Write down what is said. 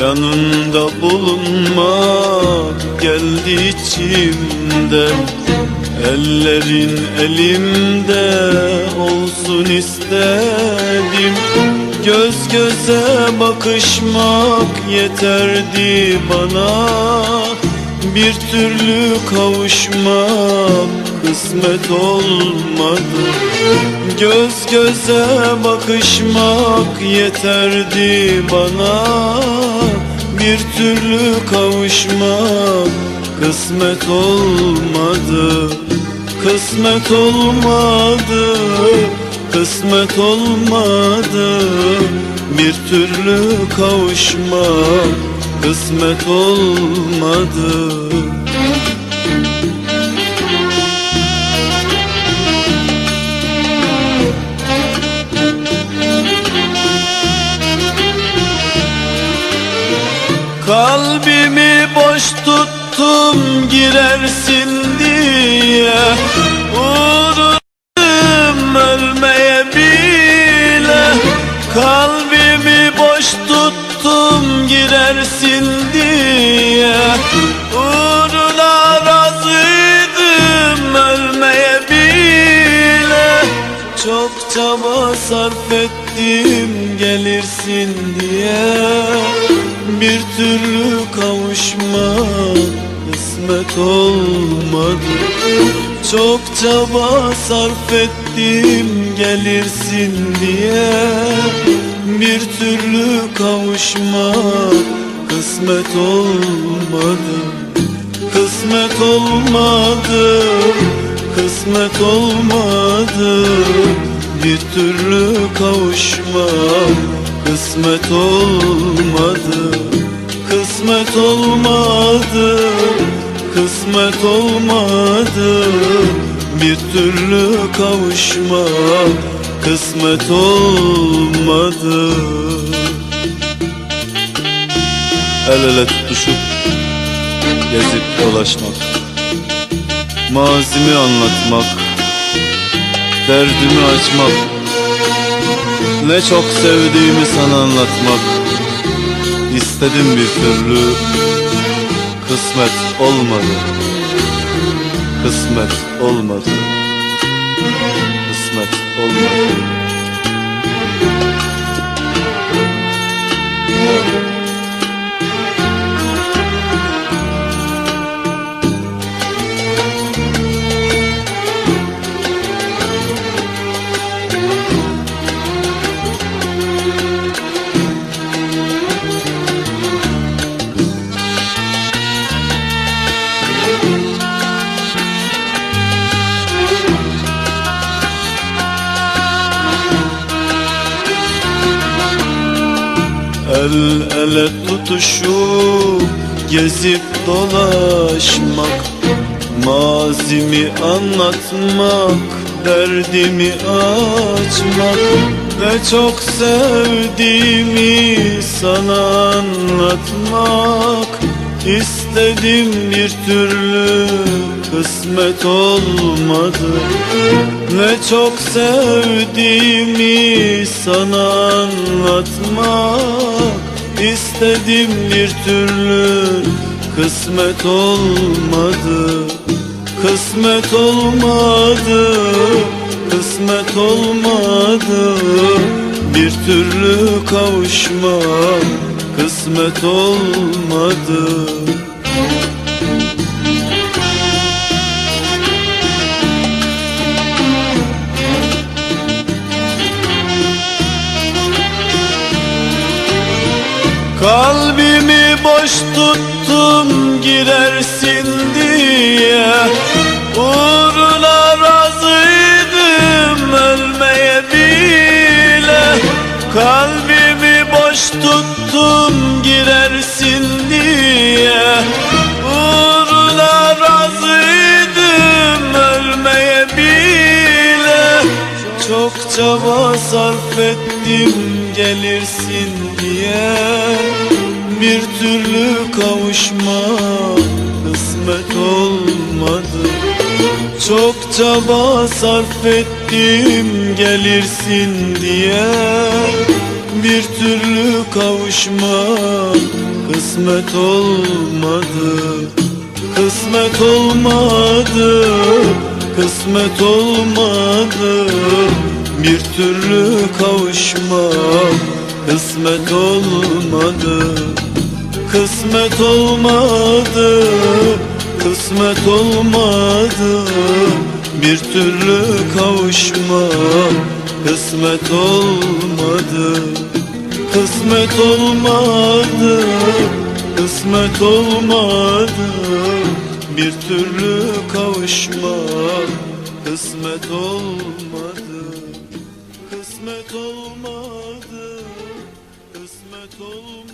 Yanında bulunmak geldi içimden Ellerin elimde olsun istedim. Göz göze bakışmak yeterdi bana. Bir türlü kavuşmak kısmet olmadı. Göz göze bakışmak yeterdi bana Bir türlü kavuşmak kısmet olmadı Kısmet olmadı Kısmet olmadı. Bir türlü kavuşmak kısmet olmadı Kalbimi boş tuttum girersin diye. Uğradım ölmeye bile. Kalbimi boş tuttum girersin diye. Uğruna razıydım ölmeye bile. Çok çaba sarf ettim gelirsin diye Bir türlü kavuşma kısmet olmadı. Çok çaba sarf ettim gelirsin diye. Bir türlü kavuşma kısmet olmadı. Kısmet olmadı Kısmet olmadı. Bir türlü kavuşma Kısmet olmadı Kısmet olmadı Kısmet olmadı. Bir türlü kavuşma Kısmet olmadı. El ele tutuşup gezip dolaşmak Mazimi anlatmak Derdimi açmak Ne çok sevdiğimi sana anlatmak İstedim bir türlü. Kısmet olmadı. Kısmet olmadı. Kısmet olmadı El ele tutuşup gezip dolaşmak Mazimi anlatmak, derdimi açmak Ne çok sevdiğimi sana anlatmak İstedim bir türlü kısmet olmadı. Ne çok sevdiğimi sana anlatmak İstedim. Bir türlü kısmet olmadı. Kısmet olmadı Kısmet olmadı. Bir türlü kavuşmak Kısmet olmadı Kalbimi boş tuttum girersin diye. Uğruna razıydım ölmeye bile. Kalbimi çaba sarf ettim gelirsin diye Bir türlü kavuşma kısmet olmadı. Çok çaba sarf ettim gelirsin diye bir türlü kavuşmak kısmet olmadı. Kısmet olmadı Kısmet olmadı Bir türlü kavuşmak Kısmet olmadı. Kısmet olmadı Kısmet olmadı. Bir türlü kavuşmak Kısmet olmadı. Kısmet olmadı Kısmet olmadı. Bir türlü kavuşmak Kısmet olmadı Kısmet olmadı Kısmet olmadı